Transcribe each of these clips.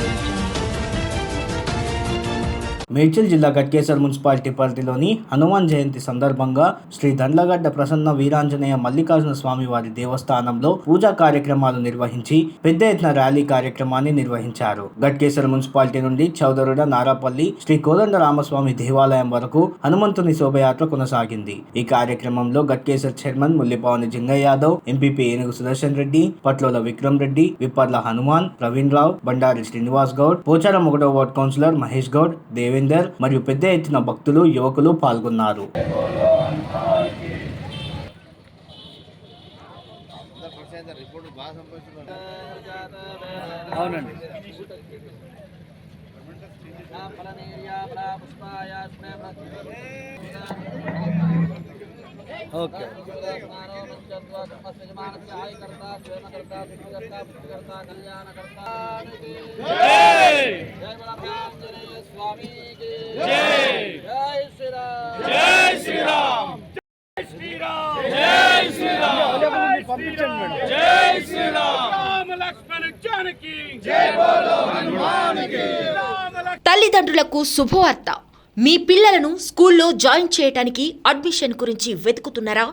Редактор మేడ్చల్ జిల్లా గట్కేసర్ మున్సిపాలిటీ పరిధిలోని హనుమాన్ జయంతి సందర్భంగా శ్రీ దండ్లగడ్డ ప్రసన్న వీరాంజనేయ మల్లికార్జున స్వామి వారి దేవస్థానంలో పూజా కార్యక్రమాలు నిర్వహించి పెద్ద ఎత్తున ర్యాలీ కార్యక్రమాన్ని నిర్వహించారు. గట్కేసర్ మున్సిపాలిటీ నుండి చౌదరుడ నారాపల్లి శ్రీ కోదండ రామస్వామి దేవాలయం వరకు హనుమంతుని శోభయాత్ర కొనసాగింది. ఈ కార్యక్రమంలో గట్కేసర్ చైర్మన్ ముల్లిపావని జింగయ్య యాదవ్ ఎంపీపీ ఏనుగు సుదర్శన్ రెడ్డి పట్లోల విక్రమ్ రెడ్డి విప్పర్ల హనుమాన్ ప్రవీణ్ రావు బండారి శ్రీనివాస్ గౌడ్ పోచారం ఒకటో వార్డ్ కౌన్సిలర్ మహేష్ గౌడ్ దేవేందర్ మరియు పెద్ద ఎత్తున భక్తులు యువకులు పాల్గొన్నారు. అవునండి. ఓకే. జై! శ్రీరామ్. రామ లక్ష్మణ జానకి! జై బోలో హనుమానికి! రామ తల్లిదండ్రులకు శుభవార్త. మీ పిల్లలను స్కూల్లో జాయిన్ చేయటానికి అడ్మిషన్ గురించి వెతుకుతున్నారా?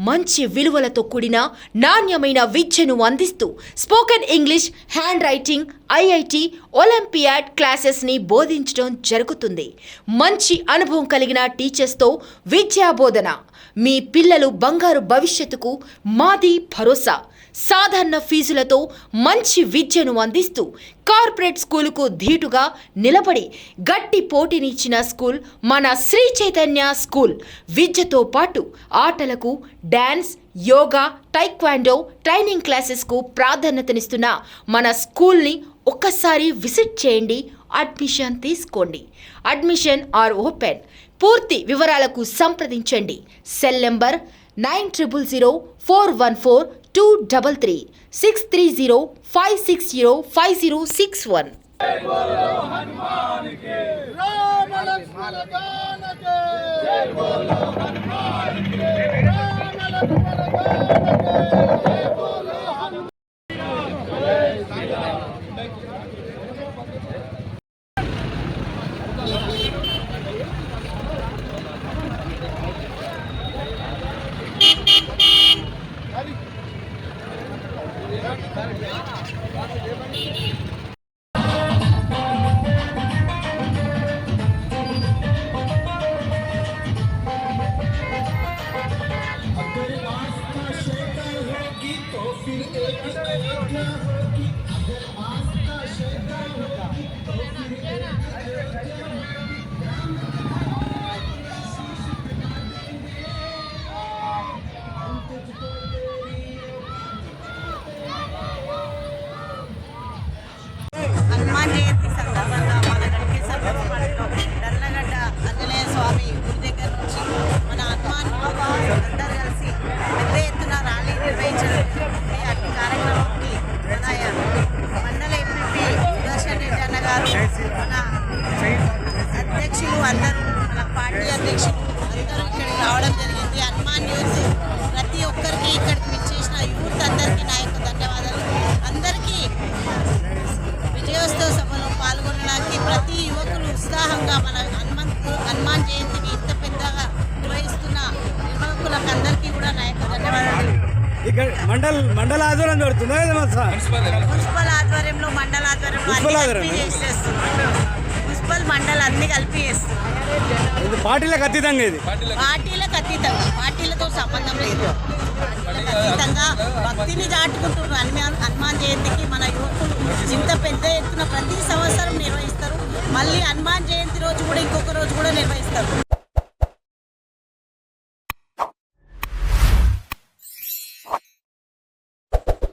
మంచి విలువలతో కూడిన నాణ్యమైన విద్యను అందిస్తూ spoken English handwriting IIT olympiad క్లాసెస్ని బోధించడం జరుగుతుంది. మంచి అనుభవం కలిగిన టీచర్స్తో విద్యా బోధన మీ పిల్లలు బంగారు భవిష్యత్తుకు మాది భరోసా. సాధారణ ఫీజులతో మంచి విద్యను అందిస్తూ కార్పొరేట్ స్కూలుకు ధీటుగా నిలబడి గట్టి పోటీనిచ్చిన స్కూల్ మన శ్రీ చైతన్య స్కూల్. విద్యతో పాటు ఆటలకు డ్యాన్స్ యోగా టైక్వాండో ట్రైనింగ్ క్లాసెస్కు ప్రాధాన్యతనిస్తున్న మన స్కూల్ని ఒక్కసారి విజిట్ చేయండి. అడ్మిషన్ తీసుకోండి. Admission are open. పూర్తి వివరాలకు సంప్రదించండి. Cell number nine triple zero four one four two double three six three zero five six zero five zero six one. జై బోలో హనుమాన్ జయంతి సందర్భంగా మన గడికేశ్వర మున్సిపాలిటీలో డర్లగడ్డ ఆంజనేయ స్వామి గురి దగ్గర నుంచి మన హనుమాన్ అందరూ కలిసి పెద్ద ఎత్తున ర్యాలీ నిర్వహించడం జరిగింది. అట్టి కార్యక్రమంకి మన మండల ఎంపీ సుదర్శన్ రెడ్డి అన్న గారు మన అధ్యక్షులు అందరూ మన పార్టీ అధ్యక్షులు అందరూ ఇక్కడికి రావడం జరిగింది హనుమాన్ యూత్ ప్రతి ఒక్కరికి ఇక్కడికి విచ్చేసిన యూత్ మండల్ మండల ఆధ్వర్యం జరుగుతుందా ఇది మా సార్ మున్సిపల్ ఆధ్వర్యంలో మండల ఆధ్వర్యంలో అన్ని మున్సిపల్ కలిపి ఆధ్వర్యం? చేసేస్తున్నాం. మున్సిపల్ మండల్ అన్ని కలిపి చేస్తున్నాం. ఇది పార్టీలకు అతీతంగా ఇది? పార్టీలకు అతీతంగా. పార్టీలతో సంబంధం లేదు. పార్టీలకు అతీతంగా భక్తిని దాటుకుంటున్నారు హనుమాన్ హనుమాన్ జయంతికి మన యువకులు ఇంత పెద్ద ఎత్తున ప్రతి సంవత్సరం నిర్వహిస్తారు. మళ్ళీ హనుమాన్ జయంతి రోజు కూడా ఇంకొక రోజు కూడా నిర్వహిస్తారు.